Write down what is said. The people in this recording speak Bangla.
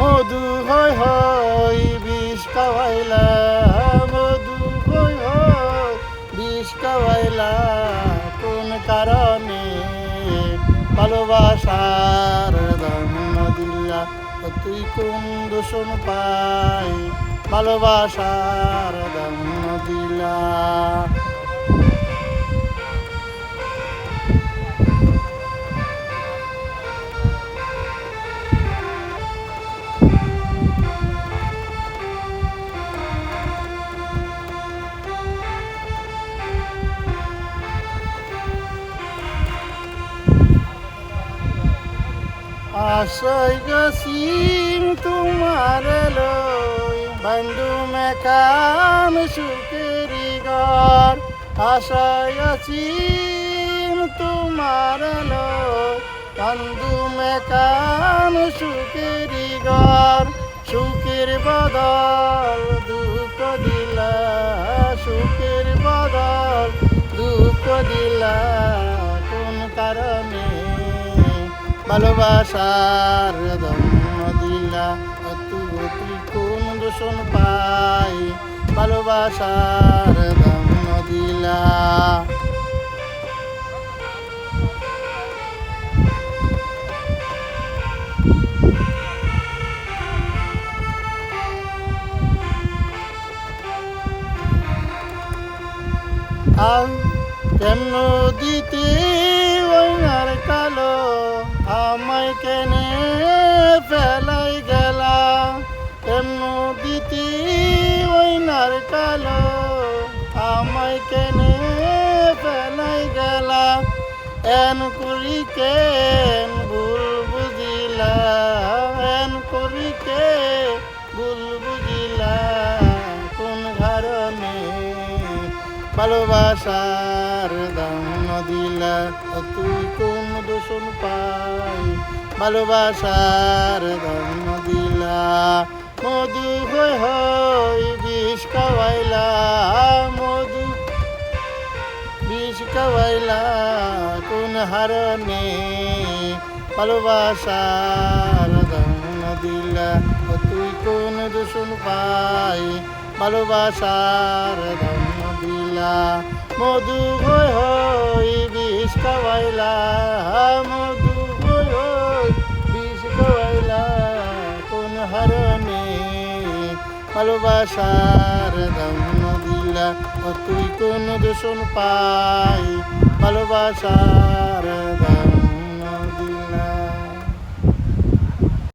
হই হই বিষ খাওয়াইলা মধু হই হয়, বিষ খাওয়াইলা কোন কারণে? ভালোবাসার দাম দিলা তুই কোন দূষণ পাই ভালোবাসার দাম দিলা আশাই গসিম তোমার লই, বন্ধু মেকাম সুকেরি গর আশাই গসিম তোমার লই, বন্ধু মেকাম সুকেরি গর সুখের বদল দুঃখ দিলা, সুখের বদল দুঃখ দিলা। ভালোবাসার দিলা তুই কোন দূষণ পাই। ভালোবাসার দম দিলা। আর কেন দিতে কালো আমায় কেনে ফেলাই গেলা। কেন ওই নার কালো আমায় কেনে ফেলাই গেলা। এন করি কেন ভালোবাসার দাম দিলা তুই কোন দূষণ পাই? ভালোবাসার দাম দিলা মধু হই হই বিষ খাওয়াইলা, মধু বিষ খাওয়াইলা, কোন হারণে ভালোবাসার দাম দিলা তুই কোন দূষণ পাই? ভালোবাসার দাম দিলা মধু হই হই, বিষ খাওয়াইলা। মধু হই হই, বিষ খাওয়াইলা। কোন হারণে ভালোবাসার দাম দিলা। তুই কোন দূষণ পাই, ভালোবাসার